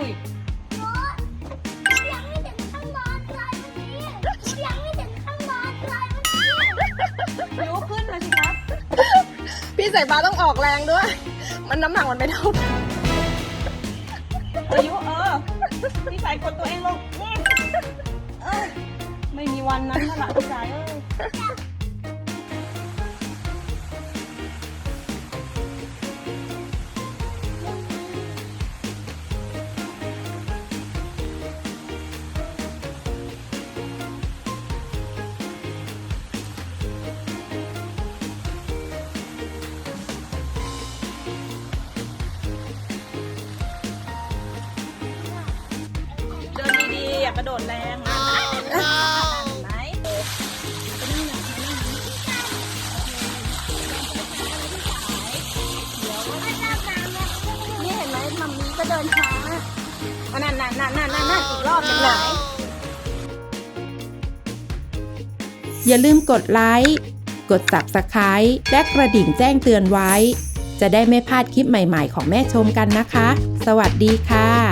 อุ้ยยังไม่ถึงข้างบนเลยเมื่อกี้ยังไม่ถึงข้างบนเลยเมื่อกี้ยูขึ้นมาสิคะพี่ใส่ปลาต้องออกแรงด้วย มันน้ำหนักมันไม่เท่ากันเออยูเออ พี่สายกดตัวเองลงเออไม่มีวันนั้นนะล่ะพี่สายเอ้ยากระโดดแรงนะไหนนี่เห็นไหมมัมมี่ก็เดินช้าอันนั้นนั่นนั่นนั่นนั่นนั่นอีกรอบหนึ่งไหนอย่าลืมกดไลค์ กด Subscribe และกระดิ่งแจ้งเตือนไว้ จะได้ไม่พลาดคลิปใหม่ๆของแม่ชมกันนะคะ สวัสดีค่ะ